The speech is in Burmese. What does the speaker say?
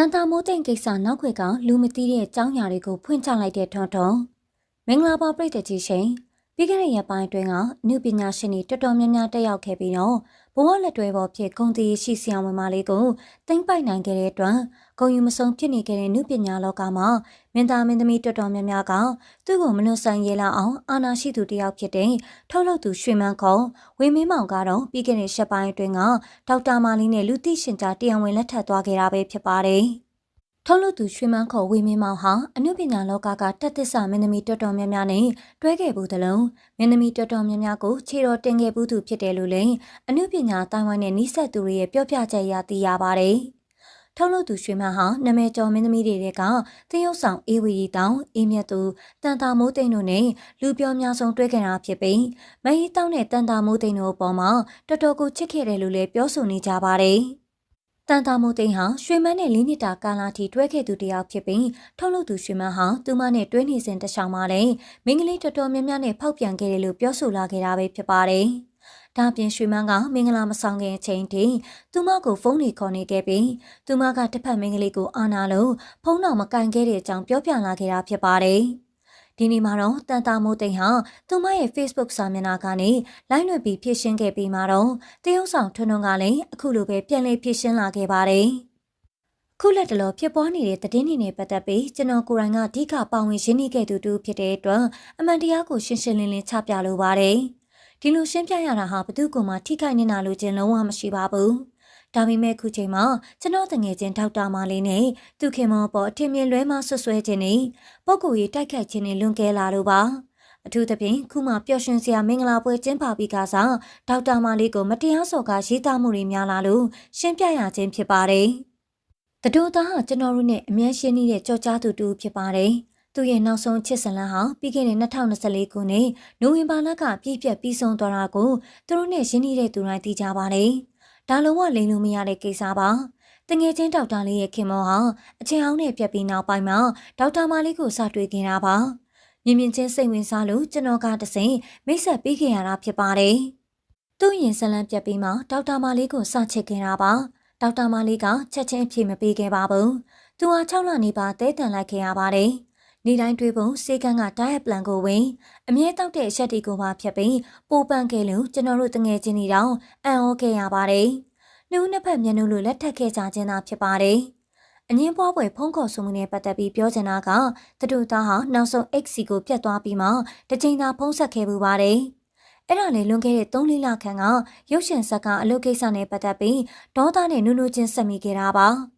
တန်တာမိုးတိမ်ကိစ္စနောက်ခွေကလူမသိတဲ့အကြောင်းအရာတွေကိုဖွင့်ချလိုက်တဲ့ထွန်းထွန်းမင်္ဂလာပါပြည်သက်ကြီးရှင် ပြီးခဲ့တဲ့ရက်ပိုင်းအတွင်းကအမှုပညာရှင်တွေတော်တော်များများတက်ရောက်ခဲ့ပြီးတော့ဘဝလက်တွဲပေါ်ဖြစ်ဂုံတီရှိဆရာဝန်မလေးကိုတင်ပိုက်နိုင်ခဲ့တဲ့အတွက်ဂုံယူမဆုံးဖြစ်နေခဲ့တဲ့နုပညာလောကမှာမင်းသားမင်းသမီးတော်တော်များများကသူ့ကိုမလွန်ဆန်ရဲလာအောင်အာနာရှိသူတယောက်ဖြစ်တဲ့ထုတ်လုပ်သူရွှေမန်းခေါ်ဝင်းမင်းမောင်ကတော့ပြီးခဲ့တဲ့ရက်ပိုင်းအတွင်းကဒေါက်တာမာလီနဲ့လူသိရှင်ကြားတရားဝင်လက်ထပ်သွားခဲ့တာပဲဖြစ်ပါတယ်။ ထုတ်လုပ်သူရွှေမန်းခေါ်ဝေမင်းမောင်ဟာအနုပညာလောကကတက်သစ္စာမင်းသမီးတော်တော်များများနဲ့တွဲခဲ့ဘူးသလုံးမင်းသမီးတော်တော်များများကိုခြေတော်တင်ခဲ့ဘူးသူဖြစ်တယ်လို့လည်းအနုပညာတိုင်ဝမ်နဲ့နှိစက်သူတွေရဲ့ပြောပြချက်အရသိရပါတယ်။ထုတ်လုပ်သူရွှေမန်းဟာနာမည်ကျော်မင်းသမီးတွေကသင်းရုပ်ဆောင်အေးဝီရီတောင်အေးမြတ်သူတန်တာမိုးသိန်းတို့နဲ့လူပြောများဆုံးတွဲခဲ့တာဖြစ်ပြီးမဟီတောင်းနဲ့တန်တာမိုးသိန်းတို့အပေါ်မှာတော်တော်ကိုချစ်ခဲ့တယ်လို့လည်းပြောဆိုနေကြပါတယ်။ တန်တာမိုသိန်းဟာရွှေမန်းနဲ့လေးနှစ်တာကာလထိတွဲခဲ့သူတစ်ယောက်ဖြစ်ပြီးထုတ်လုပ်သူရွှေမန်းဟာသူမနဲ့တွဲနေစဉ်တခြားမှာလည်းမိန်းကလေးတော်တော်များများနဲ့ဖောက်ပြန်ခဲ့တယ်လို့ပြောဆိုလာခဲ့တာပဲဖြစ်ပါတယ်။ဒါပြင်ရွှေမန်းကမင်္ဂလာမဆောင်ခင်အချိန်ထိသူမကိုဖုန်းတွေခေါ်နေခဲ့ပြီးသူမကတစ်ဖက်မိန်းကလေးကိုအာနာလို့ဖုန်းတော်မကင်ခဲ့တဲ့အကြောင်းပြောပြလာခဲ့တာဖြစ်ပါတယ်။ ဒီနေ့မှာတော့တန်တာမိုးသိန်းဟာသူမရဲ့ Facebook စာမျက်နှာကနေလိုင်းလွှင့်ပြီးဖြည့်ရှင်းခဲ့ပြီးမှတော့တရုတ်ဆောင်ထွန်းထွန်းကလည်းအခုလိုပဲပြန်လည်ဖြည့်ရှင်းလာခဲ့ပါတယ်။ခုလက်တလောဖြစ်ပွားနေတဲ့သတင်းတွေနဲ့ပတ်သက်ပြီးကျွန်တော်ကိုယ်တိုင်ကအဓိကပါဝင်ရင်းနှီးခဲ့သူတူဖြစ်တဲ့အတွက်အမှန်တရားကိုရှင်းရှင်းလင်းလင်းချပြလိုပါတယ်။ဒီလိုရှင်းပြရတာဟာဘသူ့ကိုမှထိခိုက်နေတာလို့ခြင်းလုံးဝမရှိပါဘူး။ ဒါပေမဲ့ခုချိန်မှာကျွန်တော်တငယ်ချင်းဒေါက်တာမာလေးနဲ့သူခင်မောပေါ်အထင်မြင်လွဲမှဆွဆွဲခြင်းနဲ့ပုံကိုယ်ရေးတိုက်ခိုက်ခြင်းနဲ့လွန်ကဲလာလို့ပါ။အထူးသဖြင့်ခုမှပျော်ရွှင်စရာမင်္ဂလာပွဲကျင်းပပြီးကစားဒေါက်တာမာလေးကိုမတရားစော်ကားရေးသားမှုတွေများလာလို့ရှင်းပြရခြင်းဖြစ်ပါတယ်။တတူသားဟာကျွန်တော်တို့နဲ့အမြဲရှင်းနေတဲ့ကြော်ကြားသူတူဖြစ်ပါတယ်။သူရဲ့နောက်ဆုံးချစ်စလန်းဟာပြီးခဲ့တဲ့2024ခုနှစ်နိုဝင်ဘာလကပြည့်ပြတ်ပြီးဆုံးသွားတာကိုသူတို့နဲ့ရှင်းနေတဲ့သူတိုင်းသိကြပါတယ်။ ဒါလုံးဝလိမ်လို့မရတဲ့ကိစ္စပါ။တငယ်ချင်းဒေါက်တာလေးရဲ့ခင်မောဟာအချင်းအောင်နဲ့ပြက်ပြီးနောက်ပိုင်းမှာဒေါက်တာမာလေးကိုစတွေ့ခင်တာပါ။မြင်မြင်ချင်းစိတ်ဝင်စားလို့ကျွန်တော်ကတစိမ့်မိတ်ဆက်ပေးခဲ့ရတာဖြစ်ပါတယ်။သူ့ရင်ဇလန်းပြက်ပြီးမှဒေါက်တာမာလေးကိုစချစ်ခင်တာပါ။ဒေါက်တာမာလေးကချက်ချင်းအဖြေမပေးခဲ့ပါဘူး။သူဟာ6လနေပါတဲတန်လိုက်ခဲ့ရပါတယ်။ နေတိုင်းတွေးပုံစေကန်းကတားရပလန်ကိုဝင်အမြဲတောက်တဲ့အချက်တွေကိုပါဖြတ်ပြီးပိုပန့်ခဲ့လို့ကျွန်တော်တို့တငယ်ချင်းတွေတောင်အံ့ဩခဲ့ရပါတယ်။နှုတ်နှစ်ဖက်မျက်နှာလိုလက်ထပ်ခဲ့ကြခြင်းသာဖြစ်ပါတယ်။အငင်းပွားပွဲဖုံးခေါ်ဆိုမှုနဲ့ပတ်သက်ပြီးပြောချင်တာကတတူသားဟာနောက်ဆုံး X ကိုပြတ်သွားပြီးမှတစ်ချိန်သာဖုံးဆက်ခဲ့ပူပါတယ်။အဲ့ဒါလေလွန်ခဲ့တဲ့3လလခန့်ကရုပ်ရှင်ဇက်ကအလုပ်ကိစ္စနဲ့ပတ်သက်ပြီးဒေါသနဲ့နူးနူးချင်းဆက်မိခဲ့တာပါ။